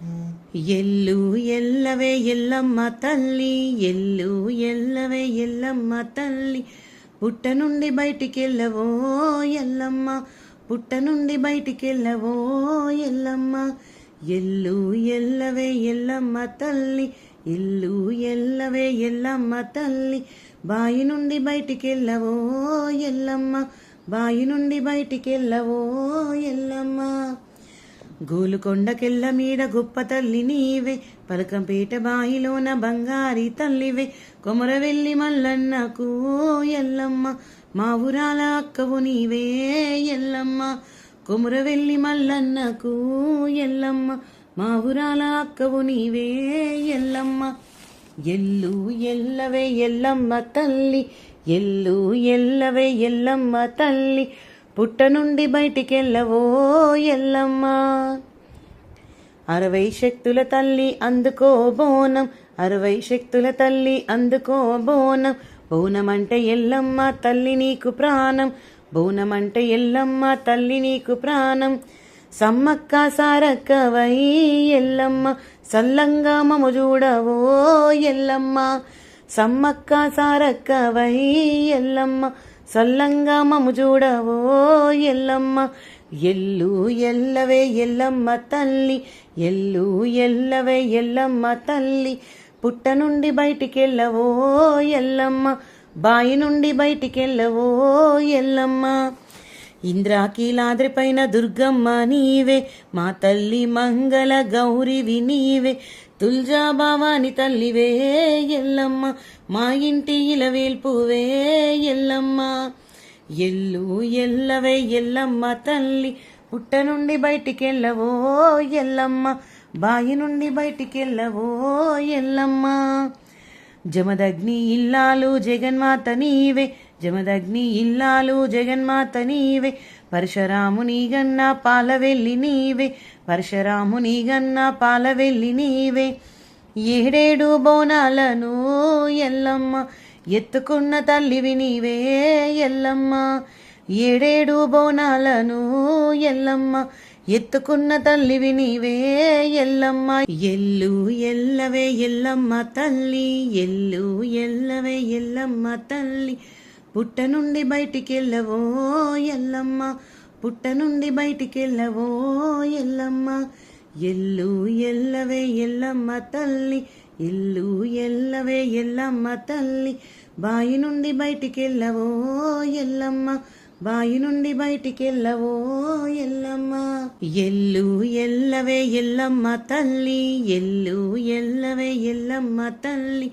ఎల్లు ఎల్లవే ఎల్లమ్మ తల్లి ఎల్లు ఎల్లవే ఎల్లమ్మ తల్లి. పుట్ట నుండి బయటికెళ్ళవో ఎల్లమ్మ పుట్ట నుండి బయటికెళ్ళవో ఎల్లమ్మ. ఎల్లు ఎల్లవే ఎల్లమ్మ తల్లి ఎల్లు ఎల్లవే ఎల్లమ్మ తల్లి. బాయి నుండి బయటికెళ్ళవో ఎల్లమ్మ బాయి నుండి బయటికెళ్ళవో ఎల్లమ్మ. గోలుకొండకెళ్ళ మీద గొప్ప తల్లి నీవే. పలకంపేట బాయిలోన బంగారి తల్లివే. కొమరవెల్లి మల్లన్నకు ఎల్లమ్మ. మా ఊరాల అక్కవు నీవే ఎల్లమ్మ. కొమరవెల్లి మల్లన్నకు ఎల్లమ్మ. మా ఊరాల అక్కవు నీవే ఎల్లమ్మ. ఎల్లు ఎల్లవే ఎల్లమ్మ తల్లి. ఎల్లు ఎల్లవే ఎల్లమ్మ తల్లి. పుట్ట నుండి బయటికెళ్ళవో ఎల్లమ్మా. అరవై శక్తుల తల్లి అందుకో బోనం. అరవై శక్తుల తల్లి అందుకో బోనం. బోనమంటే అంటే ఎల్లమ్మ తల్లి నీకు ప్రాణం. బోనమంటే ఎల్లమ్మ తల్లి నీకు ప్రాణం. సమ్మక్క సారక్క వై ఎల్లమ్మ సల్లంగా మము చూడవో ఎల్లమ్మ. సమ్మక్క సారక్క వై ఎల్లమ్మ సల్లంగా మము చూడవో ఎల్లమ్మ. ఎల్లు ఎల్లవే ఎల్లమ్మ తల్లి. ఎల్లు ఎల్లవే ఎల్లమ్మ తల్లి. పుట్ట నుండి బయటికెళ్ళవో ఎల్లమ్మ. బాయి నుండి బయటికెళ్ళవో ఎల్లమ్మ. ఇంద్రాకీలాద్రి పైన దుర్గమ్మ నీవే మా తల్లి మంగళ గౌరివి నీవే. తుల్జా భవాని తల్లివే ఎల్లమ్మ మా ఇంటి ఇలవేల్పువే ఎల్లమ్మ. ఎల్లు ఎల్లవే ఎల్లమ్మ తల్లి పుట్ట నుండి బయటికెళ్ళవో ఎల్లమ్మ బాయి నుండి బయటికెళ్ళవో ఎల్లమ్మ. జమదగ్ని ఇల్లాలు జగన్మాత నీవే. జమదగ్ని ఇల్లాలు జగన్మాత నీవే. పరశురాముని గన్న పాలవెల్లి నీవే. పరశురాముని గన్న పాలవెల్లి నీవే. ఏడేడు బోనాలను ఎల్లమ్మ ఎత్తుకున్న తల్లివి నీవే ఎల్లమ్మ. ఏడేడు బోనాలను ఎల్లమ్మ ఎత్తుకున్న తల్లివి నీవే ఎల్లమ్మ. ఎల్లు ఎల్లవే ఎల్లమ్మ తల్లి. ఎల్లు ఎల్లవే ఎల్లమ్మ తల్లి. పుట్ట నుండి బయటికెళ్ళవో ఎల్లమ్మ. పుట్ట నుండి బయటికెళ్ళవో ఎల్లమ్మ. ఎల్లు ఎల్లవే ఎల్లమ్మ తల్లి. ఎల్లు ఎల్లవే ఎల్లమ్మ తల్లి. బాయి నుండి బయటికెళ్ళవో ఎల్లమ్మ. బాయి నుండి బయటికెళ్ళవో ఎల్లమ్మ. ఎల్లు ఎల్లవే ఎల్లమ్మ తల్లి ఎల్లు ఎల్లవే ఎల్లమ్మ తల్లి.